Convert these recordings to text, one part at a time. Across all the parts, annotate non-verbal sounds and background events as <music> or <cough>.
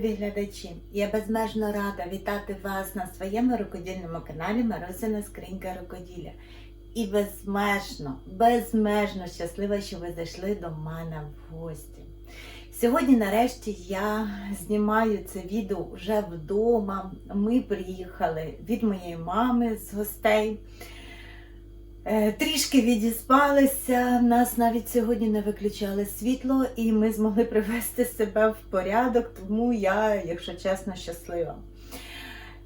любі глядачі! Я безмежно рада вітати вас на своєму рукодільному каналі Марусина Скринька Рукоділля. І безмежно, безмежно щаслива, що ви зайшли до мене в гості. Сьогодні, нарешті, я знімаю це відео вже вдома. Ми приїхали від моєї мами з гостей. Е, Трішки відіспалися, нас навіть сьогодні не виключали світло, і ми змогли привести себе в порядок, тому я, якщо чесно, щаслива.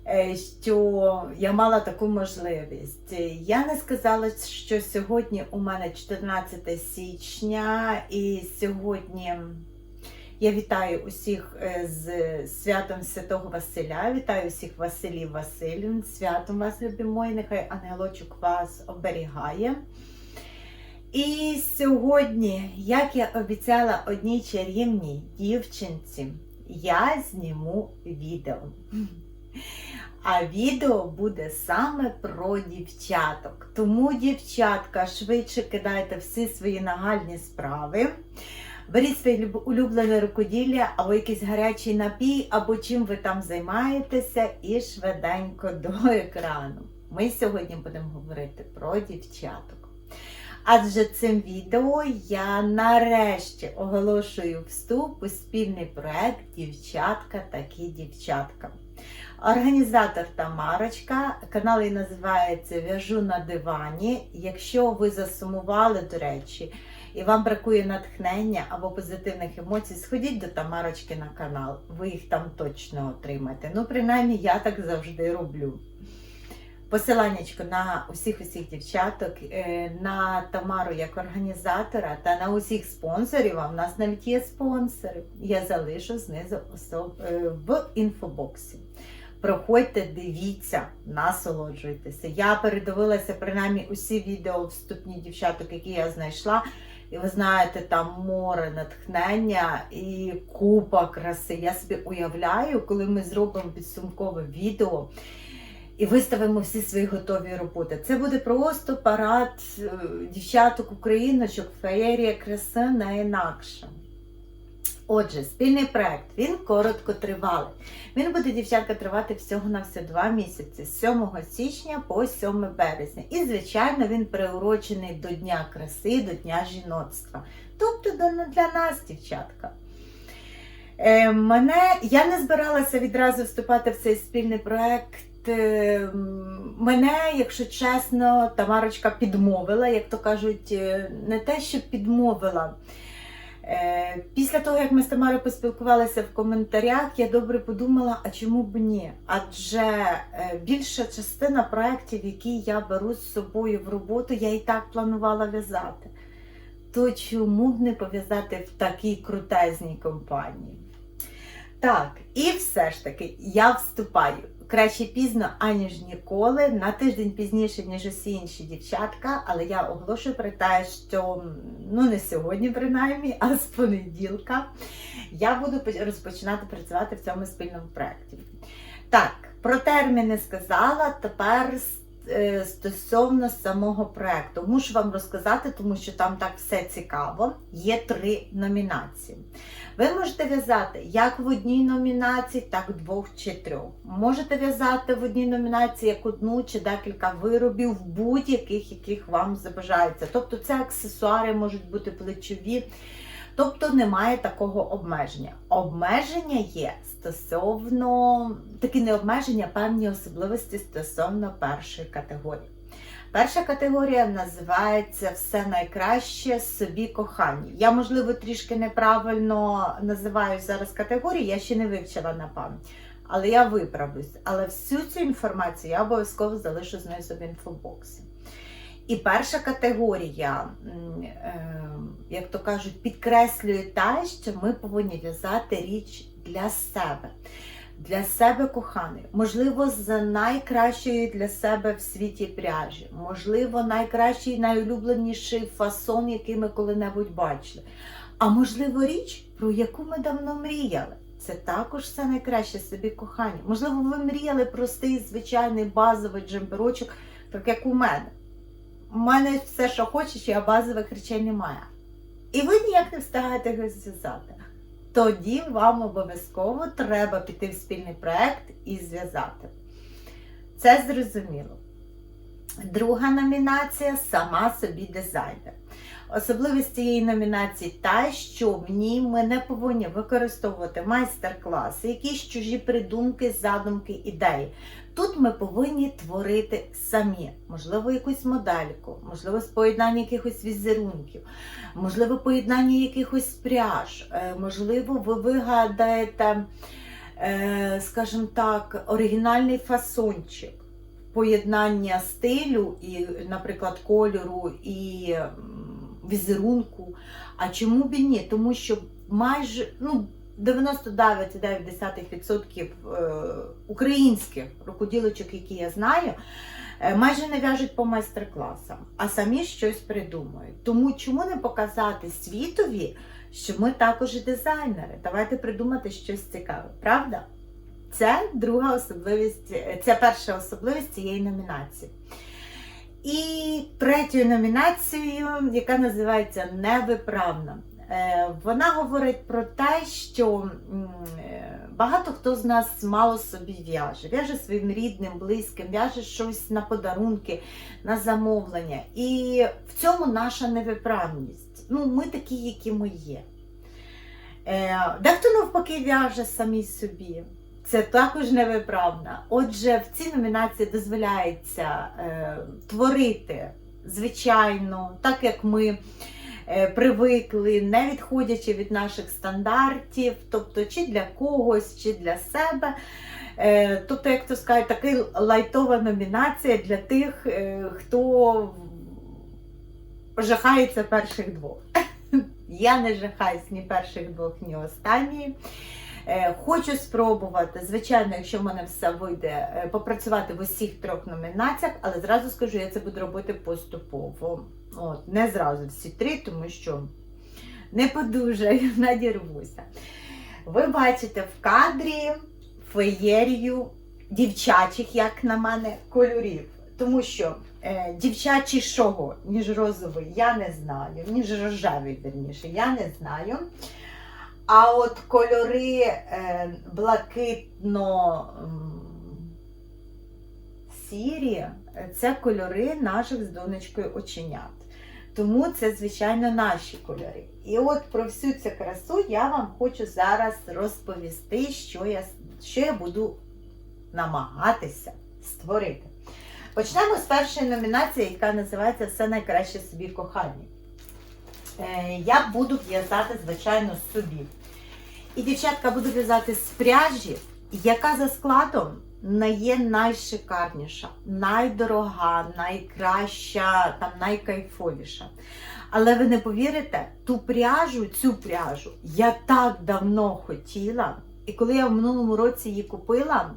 е, Що я мала таку можливість. Я не сказала, що сьогодні у мене 14 січня, і сьогодні я вітаю усіх е, з святом Святого Василя. Вітаю всіх Василів Василів. Святом вас, любі мої, нехай ангелочок вас оберігає. І сьогодні, як я обіцяла одній чарівній дівчинці, я зніму відео. А відео буде саме про дівчаток. Тому, дівчатка, швидше кидайте всі свої нагальні справи. Беріть своє улюблене рукоділля, або якийсь гарячий напій, або чим ви там займаєтеся, і швиденько до екрану. Ми сьогодні будемо говорити про дівчаток. Адже цим відео я нарешті оголошую вступ у спільний проект Дівчатка такі дівчатка. Організатор Тамарочка, канал її називається В'яжу на дивані. Якщо ви засумували, до речі, і вам бракує натхнення або позитивних емоцій, сходіть до Тамарочки на канал. Ви їх там точно отримаєте. Ну, принаймні, я так завжди роблю. Посиланнячко на усіх усіх дівчаток, е, на Тамару як організатора та на усіх спонсорів. А в нас навіть є спонсори. Я залишу знизу особ... е, в інфобоксі. Проходьте, дивіться, насолоджуйтеся. Я передивилася принаймні усі відео вступні дівчаток, які я знайшла. І ви знаєте, там море натхнення і купа краси. Я собі уявляю, коли ми зробимо підсумкове відео і виставимо всі свої готові роботи. Це буде просто парад е, дівчаток україночок, феєрія краси на інакше. Отже, спільний проект, він короткотривалий. Він буде, дівчатка, тривати всього на все два місяці, з 7 січня по 7 березня. І, звичайно, він приурочений до Дня краси, до Дня жіноцтва. Тобто для нас, дівчатка. Е, мене, я не збиралася відразу вступати в цей спільний проект. Е, Мене, якщо чесно, Тамарочка підмовила, як то кажуть, е, не те, що підмовила. Е, Після того, як ми з Тамарою поспілкувалися в коментарях, я добре подумала, а чому б ні? Адже е, більша частина проєктів, які я беру з собою в роботу, я і так планувала в'язати. То чому б не пов'язати в такій крутезній компанії? Так, і все ж таки я вступаю. Краще пізно, аніж ніколи, на тиждень пізніше, ніж усі інші дівчатка, але я оголошую про те, що ну не сьогодні, принаймні, а з понеділка я буду розпочинати працювати в цьому спільному проєкті. Так, про терміни сказала. Тепер стосовно самого проєкту. Мушу вам розказати, тому що там так все цікаво. Є три номінації. Ви можете в'язати як в одній номінації, так в двох чи трьох. Можете в'язати в одній номінації як одну чи декілька виробів будь-яких, яких вам забажається. Тобто це аксесуари можуть бути плечові. Тобто немає такого обмеження. Обмеження є стосовно такі не обмеження, а певні особливості стосовно першої категорії. Перша категорія називається Все найкраще собі кохання. Я, можливо, трішки неправильно називаю зараз категорії, я ще не вивчила на пам'ять. Але я виправлюсь. Але всю цю інформацію я обов'язково залишу знизу в інфобоксі. І перша категорія, е, як то кажуть, підкреслює те, що ми повинні в'язати річ для себе, для себе коханої, можливо, з найкращої для себе в світі пряжі, можливо, найкращий, найулюбленіший фасон, який ми коли-небудь бачили. А можливо, річ, про яку ми давно мріяли. Це також все найкраще собі кохання. Можливо, ви мріяли простий, звичайний базовий джемперочок, так як у мене. У мене все, що хочеш, а базових речей немає. І ви ніяк не встигаєте його зв'язати. тоді вам обов'язково треба піти в спільний проект і зв'язати. Це зрозуміло. Друга номінація сама собі дизайнер. Особливість цієї номінації та, що в ній ми не повинні використовувати майстер-класи, якісь чужі придумки, задумки, ідеї. Тут ми повинні творити самі, можливо, якусь модельку, можливо, з поєднання якихось візерунків, можливо, поєднання якихось пряж, е, можливо, ви вигадаєте, е, скажімо так, оригінальний фасончик. Поєднання стилю і, наприклад, кольору і візерунку. А чому б і ні? Тому що майже ну, 99,9% е, українських рукоділочок, які я знаю, е, майже не в'яжуть по майстер-класам, а самі щось придумують. Тому чому не показати світові, що ми також дизайнери? Давайте придумати щось цікаве, правда? Це друга особливість, е, це перша особливість цієї номінації. І третьою номінацією, яка називається Невиправна. Е, Вона говорить про те, що е, багато хто з нас мало собі в'яже. В'яже своїм рідним, близьким, в'яже щось на подарунки, на замовлення. І в цьому наша невиправність. Ну, ми такі, які ми є. Е, Дехто навпаки в'яже самі собі. Це також невиправна. Отже, в цій номінації дозволяється е, творити, звичайно, так як ми привикли, не відходячи від наших стандартів, тобто чи для когось, чи для себе. Е, тобто, як то скажуть, така лайтова номінація для тих, е, хто жахається перших двох. <laughs> Я не жахаюсь ні перших двох, ні останньої. Е, Хочу спробувати, звичайно, якщо в мене все вийде, е, попрацювати в усіх трьох номінаціях, але зразу скажу, я це буду робити поступово. От, не зразу всі три, тому що не подужаю, <laughs> надірвуся. Ви бачите в кадрі феєрію дівчачих, як на мене, кольорів. Тому що е, дівчачішого, ніж розовий, я не знаю, ніж рожевий, верніше, я не знаю. А от кольори е, блакитно м, сірі е, це кольори наших з донечкою оченят. Тому це, звичайно, наші кольори. І от про всю цю красу я вам хочу зараз розповісти, що я, що я буду намагатися створити. Почнемо з першої номінації, яка називається Все найкраще собі кохання. Е, Я буду в'язати, звичайно, собі. І дівчатка буду в'язати з пряжі, яка за складом не є найшикарніша, найдорога, найкраща, там найкайфовіша. Але ви не повірите, ту пряжу, цю пряжу я так давно хотіла. І коли я в минулому році її купила,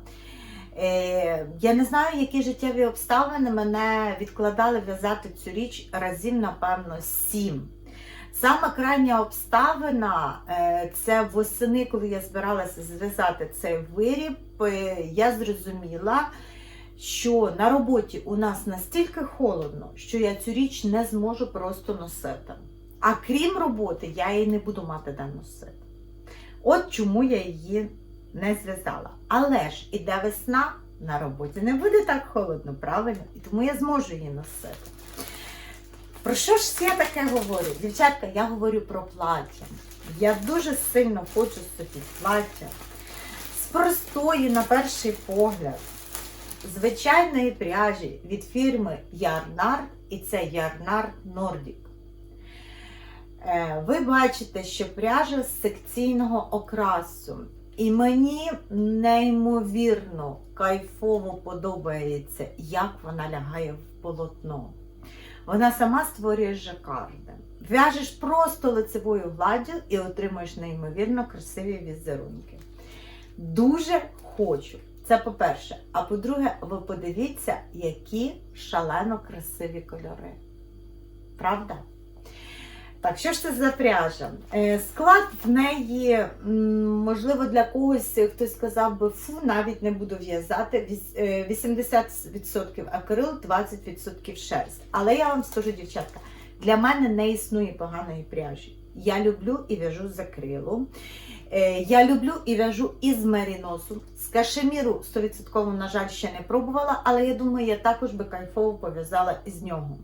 е, я не знаю, які життєві обставини мене відкладали в'язати цю річ разів, напевно, сім. Саме крайня обставина е, це восени, коли я збиралася зв'язати цей виріб, е, я зрозуміла, що на роботі у нас настільки холодно, що я цю річ не зможу просто носити. А крім роботи, я її не буду мати де носити. От чому я її не зв'язала. Але ж іде весна на роботі, не буде так холодно, правильно? І тому я зможу її носити. Про що ж я таке говорю? Дівчатка, я говорю про плаття. Я дуже сильно хочу собі плаття з простої, на перший погляд, звичайної пряжі від фірми Yarnard, і це Yarnard Nordic. Е, Ви бачите, що пряжа з секційного окрасу. І мені неймовірно кайфово подобається, як вона лягає в полотно. Вона сама створює жакарди. В'яжеш просто лицевою гладдю і отримуєш неймовірно красиві візерунки. Дуже хочу. Це по-перше. А по-друге, ви подивіться, які шалено красиві кольори. Правда? Так, що ж це за пряжа? Е, Склад в неї, можливо, для когось хтось сказав би, фу, навіть не буду в'язати. Е, 80% акрил, 20% шерсть. Але я вам скажу, дівчатка, для мене не існує поганої пряжі. Я люблю і в'яжу з акрилу. Е, Я люблю і в'яжу із меріносу. З кашеміру 100% на жаль, ще не пробувала, але я думаю, я також би кайфово пов'язала із нього.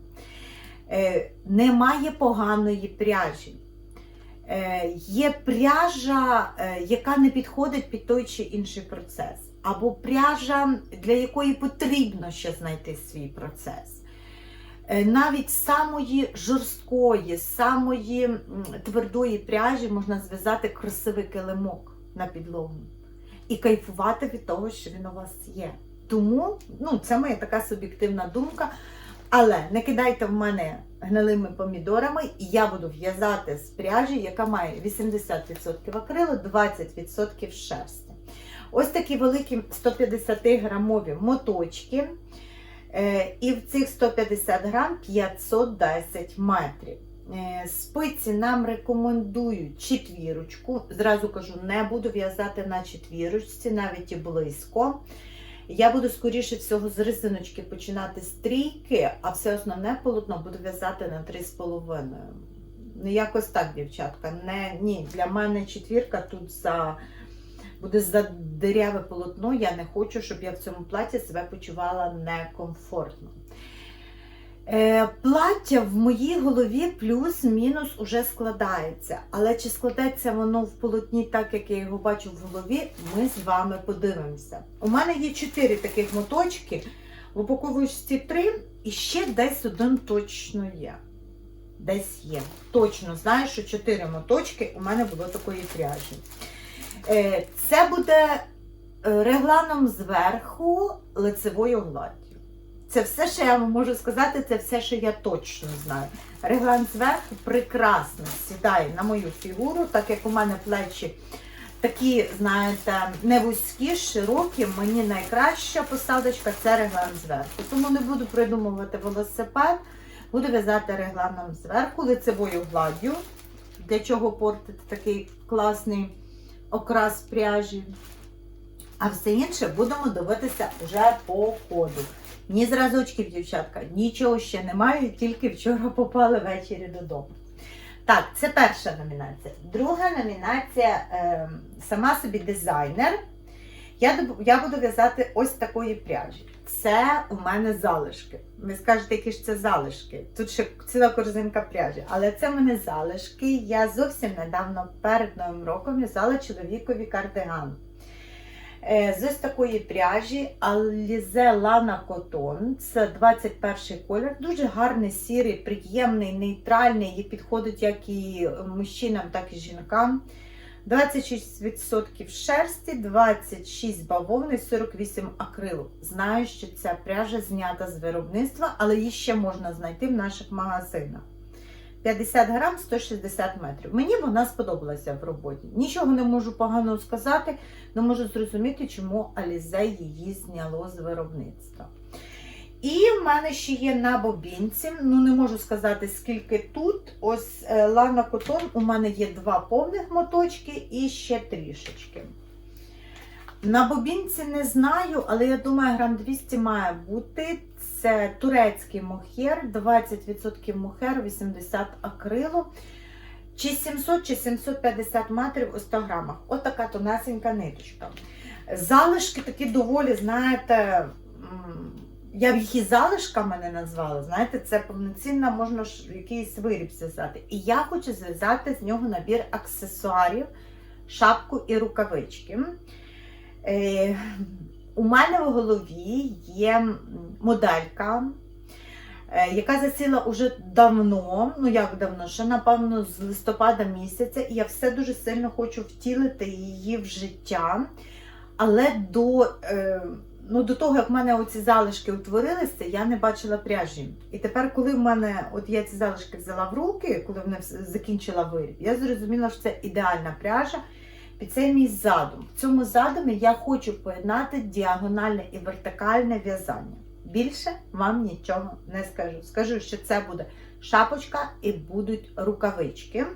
Е, Немає поганої пряжі. Е, Є пряжа, е, яка не підходить під той чи інший процес. Або пряжа, для якої потрібно ще знайти свій процес. Навіть самої жорсткої, самої твердої пряжі можна зв'язати красивий килимок на підлогу і кайфувати від того, що він у вас є. Тому ну, це моя така суб'єктивна думка. Але не кидайте в мене гнилими помідорами, і я буду в'язати з пряжі, яка має 80% акрилу, 20% шерсті. Ось такі великі 150 грамові моточки. Е, І в цих 150 грам 510 метрів. Е, Спиці нам рекомендують четвірочку. Зразу кажу, не буду в'язати на четвірочці, навіть і близько. Я буду, скоріше всього, з рисиночки починати з трійки, а все основне полотно буду в'язати на 3,5. Ну, якось так, дівчатка. Не, ні, для мене четвірка тут за буде за диряве полотно. Я не хочу, щоб я в цьому платі себе почувала некомфортно. Е, плаття в моїй голові плюс-мінус уже складається. Але чи складеться воно в полотні так, як я його бачу в голові, ми з вами подивимося. У мене є чотири таких моточки, в упаковочці три, і ще десь один точно є. Десь є. Точно знаю, що чотири моточки у мене було такої пряжі. Е, Це буде е, регланом зверху лицевою гладдю. Це все, що я вам можу сказати, це все, що я точно знаю. Реглан зверху прекрасно сідає на мою фігуру, так як у мене плечі такі, знаєте, не вузькі, широкі. Мені найкраща посадочка це реглан зверху. Тому не буду придумувати велосипед, буду в'язати регланом зверху, лицевою гладдю. Для чого портити такий класний окрас пряжі. А все інше будемо дивитися вже по ходу. Ні зразочків, дівчатка, нічого ще немає, тільки вчора попали ввечері додому. Так, це перша номінація. Друга номінація е, сама собі дизайнер. Я, я буду в'язати ось такої пряжі. Це у мене залишки. Ви скажете, які ж це залишки? Тут ще ціла корзинка пряжі, але це в мене залишки. Я зовсім недавно перед Новим роком в'язала чоловікові кардиган. Е, З ось такої пряжі Alize Lana Cotton. Це 21 колір. Дуже гарний, сірий, приємний, нейтральний. І підходить як і мужчинам, так і жінкам. 26% шерсті, 26 бавовни, 48 акрилу. Знаю, що ця пряжа знята з виробництва, але її ще можна знайти в наших магазинах. 50 грам 160 метрів. Мені вона сподобалася в роботі. Нічого не можу поганого сказати, не можу зрозуміти, чому Алізе її зняло з виробництва. І в мене ще є на бобінці. Ну, не можу сказати, скільки тут. Ось е, Лана Котон. У мене є два повних моточки і ще трішечки. На бобінці не знаю, але я думаю, грам 200 має бути. Це турецький мохер, 20% мохер, 80 акрилу. Чи 700, чи 750 метрів у 100 грамах. Ось така тонесенька ниточка. Залишки такі доволі, знаєте, я б їх і залишками не назвала. Знаєте, це повноцінно можна ж якийсь виріб зв'язати. І я хочу зв'язати з нього набір аксесуарів, шапку і рукавички. У мене в голові є моделька, е, яка засіла уже давно, ну як давно, ще напевно з листопада місяця, і я все дуже сильно хочу втілити її в життя. Але до, е, ну, до того, як в мене оці залишки утворилися, я не бачила пряжі. І тепер, коли в мене от я ці залишки взяла в руки, коли вона закінчила виріб, я зрозуміла, що це ідеальна пряжа цей мій задум. В цьому задумі я хочу поєднати діагональне і вертикальне в'язання. Більше вам нічого не скажу. Скажу, що це буде шапочка і будуть рукавички.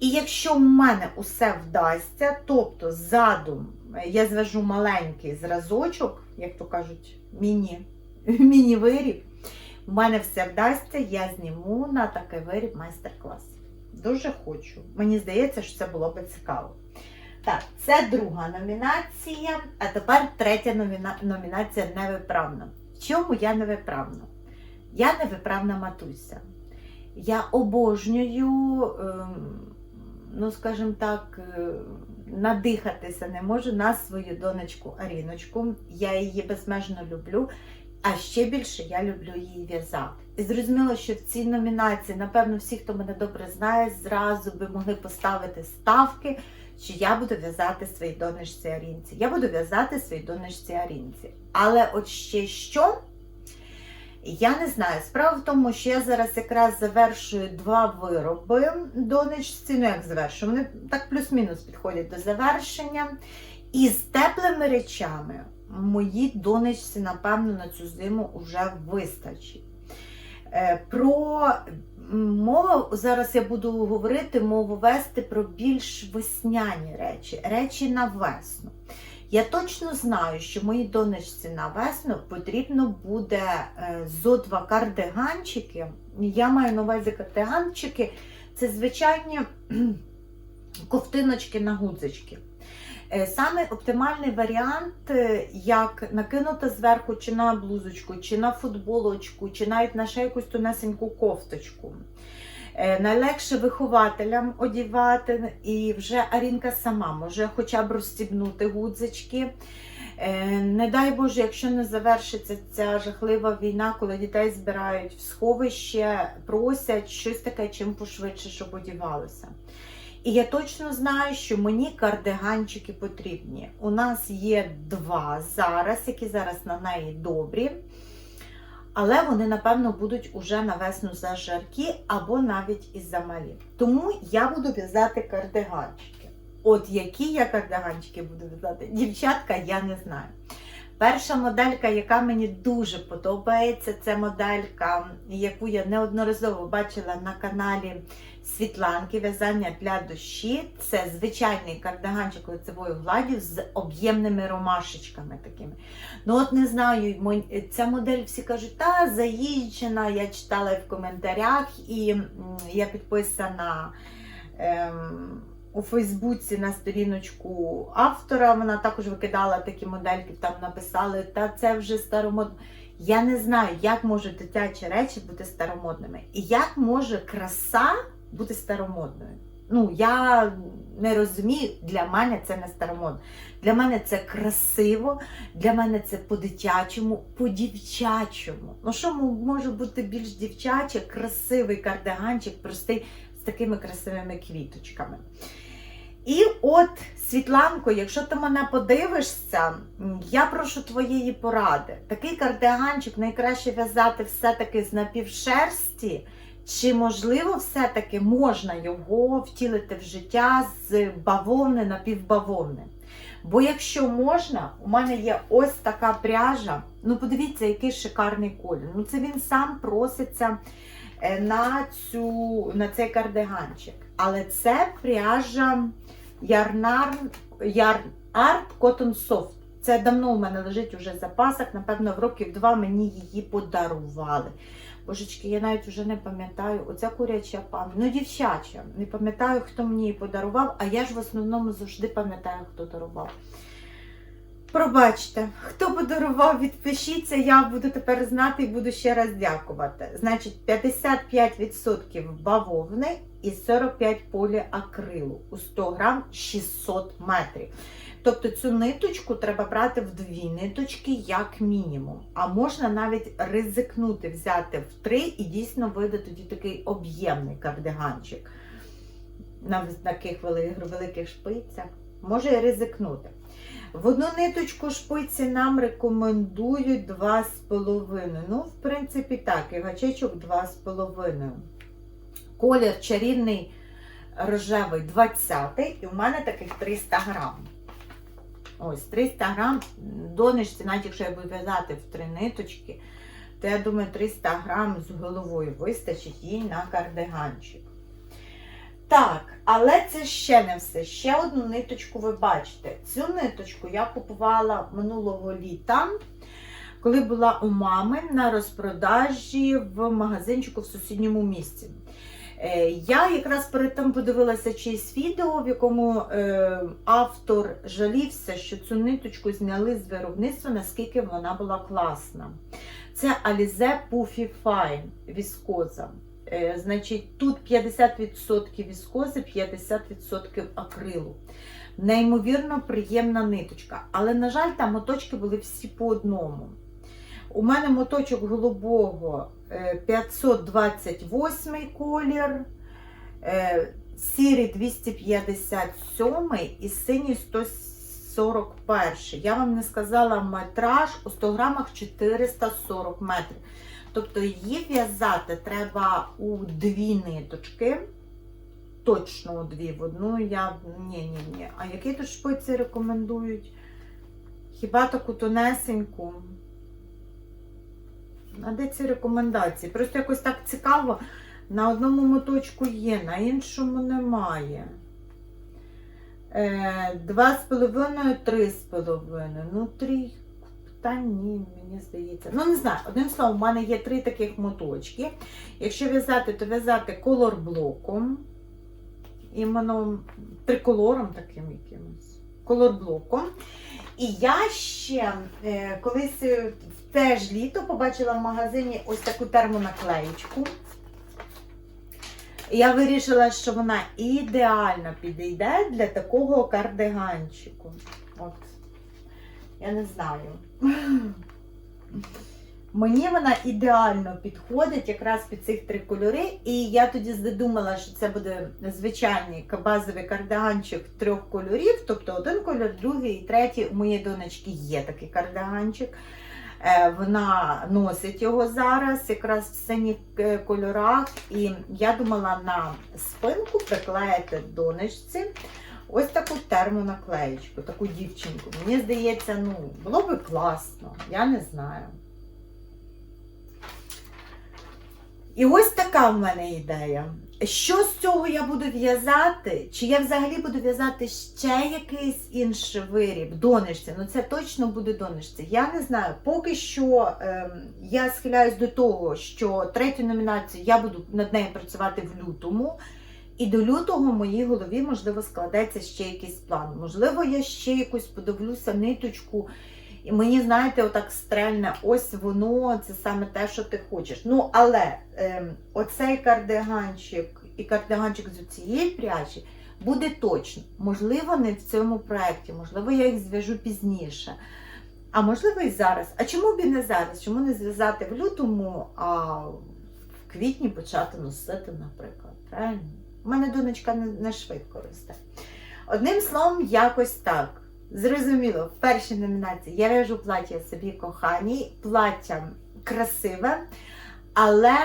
І якщо в мене усе вдасться, тобто задум я зв'яжу маленький зразочок, як то кажуть, міні, міні-виріб, в мене все вдасться, я зніму на такий виріб майстер-клас. Дуже хочу. Мені здається, що це було би цікаво. Так, це друга номінація, а тепер третя номіна... номінація невиправна. В чому я невиправна? Я невиправна матуся. Я обожнюю, ем, ну скажімо так, е, надихатися не можу на свою донечку Аріночку. Я її безмежно люблю. А ще більше я люблю її в'язати. І зрозуміло, що в цій номінації, напевно, всі, хто мене добре знає, зразу би могли поставити ставки, що я буду в'язати своїй донечці Арінці. Я буду в'язати своїй донечці Арінці. Але от ще що? Я не знаю. Справа в тому, що я зараз якраз завершую два вироби донечці. Ну, як завершую, вони так плюс-мінус підходять до завершення. І з теплими речами моїй донечці, напевно, на цю зиму вже вистачить. Е, Про мову зараз я буду говорити, мову вести про більш весняні речі, речі на весну. Я точно знаю, що моїй донечці на весну потрібно буде е, зо два кардиганчики. Я маю на увазі кардиганчики, це звичайні ковтиночки на гудзички. Е, Саме оптимальний варіант, е, як накинути зверху чи на блузочку, чи на футболочку, чи навіть на ще якусь тонесеньку кофточку. Е, Найлегше вихователям одівати, і вже Арінка сама може хоча б розстібнути гудзички. Не дай Боже, якщо не завершиться ця жахлива війна, коли дітей збирають в сховище, просять щось таке, чим пошвидше, щоб одівалося. І я точно знаю, що мені кардиганчики потрібні. У нас є два зараз, які зараз на неї добрі. Але вони, напевно, будуть уже на весну зажаркі або навіть і замалі. Тому я буду в'язати кардиганчики. От які я кардиганчики буду в'язати, дівчатка, я не знаю. Перша моделька, яка мені дуже подобається, це моделька, яку я неодноразово бачила на каналі Світланки в'язання для душі. Це звичайний кардиганчик лицевою гладдю з об'ємними ромашечками такими. Ну от не знаю, ця модель всі кажуть, та заїжджена, я читала в коментарях, і я підписана. Ем, у Фейсбуці на сторіночку автора вона також викидала такі модельки, там написали, та це вже старомодно. Я не знаю, як можуть дитячі речі бути старомодними. І як може краса бути старомодною. Ну, я не розумію, для мене це не старомодно. Для мене це красиво, для мене це по-дитячому, по-дівчачому. Ну, що може бути більш дівчаче, красивий кардиганчик, простий з такими красивими квіточками. І от, Світланко, якщо ти мене подивишся, я прошу твоєї поради. Такий кардиганчик найкраще в'язати все-таки з напівшерсті, чи можливо все-таки можна його втілити в життя з бавовни напівбавовни? Бо якщо можна, у мене є ось така пряжа. Ну, подивіться, який шикарний колір. Ну, це він сам проситься на, цю, на цей кардиганчик. Але це пряжа Yarn Art Cotton Soft. Це давно у мене лежить уже в запасах, напевно, в років два мені її подарували. Божечки, я навіть вже не пам'ятаю, оця куряча пам'ять. Ну, дівчача, не пам'ятаю, хто мені її подарував, а я ж в основному завжди пам'ятаю, хто дарував. Пробачте, хто подарував, відпишіться, я буду тепер знати і буду ще раз дякувати. Значить, 55% бавовни і 45 поліакрилу у 100 грам 600 метрів. Тобто цю ниточку треба брати в дві ниточки як мінімум. А можна навіть ризикнути взяти в три і дійсно вийде тоді такий об'ємний кардиганчик на таких великих шпицях. Може і ризикнути. В одну ниточку шпиці нам рекомендують 2,5. Ну, в принципі, так, і гачечок 2,5. Колір чарівний рожевий 20 і в мене таких 300 грам. Ось 300 грам донечці, навіть якщо я буду в'язати в три ниточки, то я думаю, 300 грам з головою вистачить їй на кардиганчик. Так, але це ще не все. Ще одну ниточку ви бачите. Цю ниточку я купувала минулого літа, коли була у мами на розпродажі в магазинчику в сусідньому місці. Е, Я якраз перед тим подивилася чиєсь відео, в якому е, автор жалівся, що цю ниточку зняли з виробництва, наскільки вона була класна. Це Alize Puffy Fine віскоза. Е, значить, тут 50% віскози, 50% акрилу. Неймовірно приємна ниточка. Але, на жаль, там моточки були всі по одному. У мене моточок голубого е, 528 колір, е, сірий 257 і синій 141. Я вам не сказала метраж у 100 грамах 440 метрів. Тобто її в'язати треба у дві ниточки. Точно у дві. В одну я. Ні, ні, ні. А які тут шпиці рекомендують? Хіба таку тонесеньку? А де ці рекомендації? Просто якось так цікаво. На одному моточку є, на іншому немає. Е, Два з половиною, три з половиною. Ну, три. Та ні, мені здається. Ну, не знаю, одним словом, у мене є три таких моточки. Якщо в'язати, то в'язати колорблоком. Іменно триколором таким якимось. Колорблоком. І я ще е, колись е, в те ж літо побачила в магазині ось таку термонаклеєчку. Я вирішила, що вона ідеально підійде для такого кардиганчику. От. Я не знаю. Мені вона ідеально підходить якраз під цих три кольори. І я тоді задумала, що це буде звичайний базовий кардиганчик трьох кольорів, тобто один кольор, другий і третій. У моєї донечки є такий кардиганчик. Е, Вона носить його зараз, якраз в синіх е, кольорах. І я думала на спинку приклеїти донечці ось таку термонаклеєчку, таку дівчинку. Мені здається, ну, було би класно, я не знаю. І ось така в мене ідея. Що з цього я буду в'язати? Чи я взагалі буду в'язати ще якийсь інший виріб, донишці? Ну це точно буде донишці. Я не знаю. Поки що ем, я схиляюсь до того, що третю номінацію я буду над нею працювати в лютому. І до лютого в моїй голові, можливо, складеться ще якийсь план. Можливо, я ще якусь подивлюся ниточку. І мені, знаєте, отак стрельне, ось воно, це саме те, що ти хочеш. Ну, але ем, оцей кардиганчик і кардиганчик з цієї пряжі буде точно. Можливо, не в цьому проєкті, можливо, я їх зв'яжу пізніше. А можливо, і зараз. А чому б і не зараз? Чому не зв'язати в лютому, а в квітні почати носити, наприклад? Правильно? У мене донечка не, швидко росте. Одним словом, якось так. Зрозуміло, в першій номінації я в'яжу плаття собі коханій, плаття красиве, але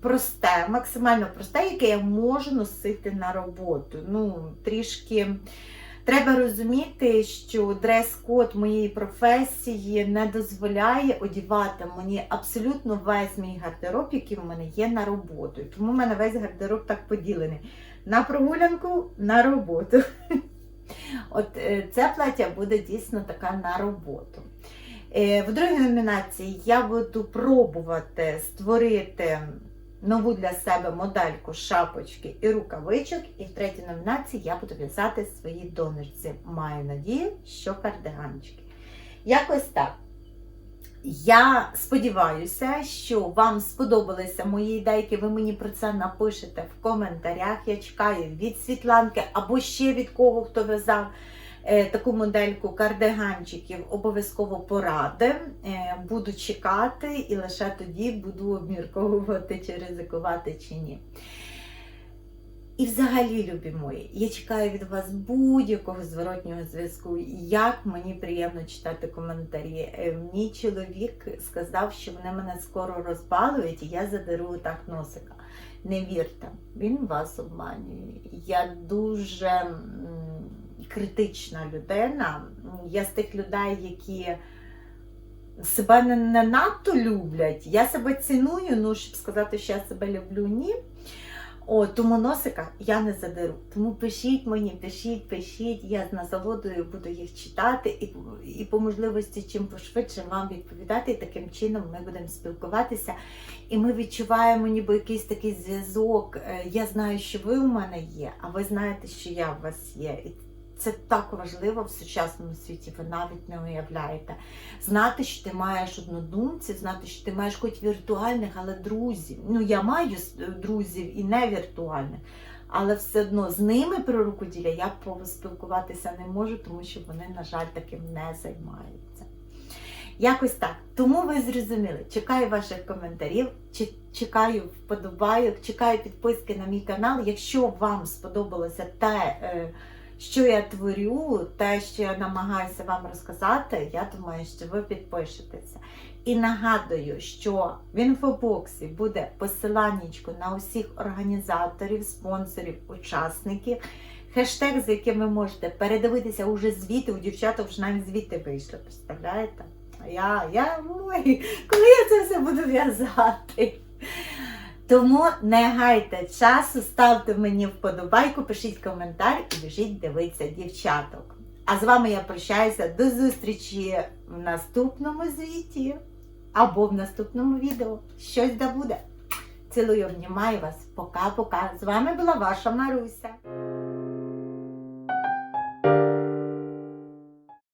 просте, максимально просте, яке я можу носити на роботу. Ну, трішки треба розуміти, що дрес-код моєї професії не дозволяє одівати мені абсолютно весь мій гардероб, який в мене є на роботу. Тому в мене весь гардероб так поділений. На прогулянку, на роботу. <laughs> От е, це плаття буде дійсно така на роботу. Е, В другій номінації я буду пробувати створити нову для себе модельку шапочки і рукавичок. І в третій номінації я буду в'язати свої донорці. Маю надію, що кардиганчики. Якось так. Я сподіваюся, що вам сподобалися мої ідейки. Ви мені про це напишете в коментарях. Я чекаю від Світланки або ще від кого хто в'язав таку модельку кардиганчиків, обов'язково поради. Е, буду чекати і лише тоді буду обмірковувати, чи ризикувати, чи ні. І взагалі, любі мої, я чекаю від вас будь-якого зворотнього зв'язку. Як мені приємно читати коментарі. Е, Мій чоловік сказав, що вони мене скоро розбалують, і я задеру так носика. Не вірте, він вас обманює. Я дуже критична людина. Я з тих людей, які себе не, не надто люблять. Я себе ціную, ну щоб сказати, що я себе люблю, ні. О, тому носика я не задеру. Тому пишіть мені, пишіть, пишіть. Я з насолодою буду їх читати і, і по можливості чим пошвидше вам відповідати. І таким чином ми будемо спілкуватися. І ми відчуваємо ніби якийсь такий зв'язок. Е, Я знаю, що ви у мене є, а ви знаєте, що я в вас є. Це так важливо в сучасному світі, ви навіть не уявляєте. Знати, що ти маєш однодумців, знати, що ти маєш хоч віртуальних, але друзів. Ну, я маю друзів і не віртуальних, але все одно з ними про рукоділля я поспілкуватися не можу, тому що вони, на жаль, таким не займаються. Якось так. Тому ви зрозуміли. Чекаю ваших коментарів, чекаю вподобайок, чекаю підписки на мій канал. Якщо вам сподобалося те, е, що я творю, те, що я намагаюся вам розказати, я думаю, що ви підпишетеся. І нагадую, що в інфобоксі буде посиланнячко на усіх організаторів, спонсорів, учасників. Хештег, з яким ви можете передивитися уже звіти, у дівчаток вже навіть звіти вийшли, представляєте? Я, я, ой, коли я це все буду в'язати? Тому не гайте часу, ставте мені вподобайку, пишіть коментар і біжіть дивитися дівчаток. А з вами я прощаюся до зустрічі в наступному звіті або в наступному відео. Щось да буде. Цілую, обнімаю вас. Пока-пока. З вами була ваша Маруся.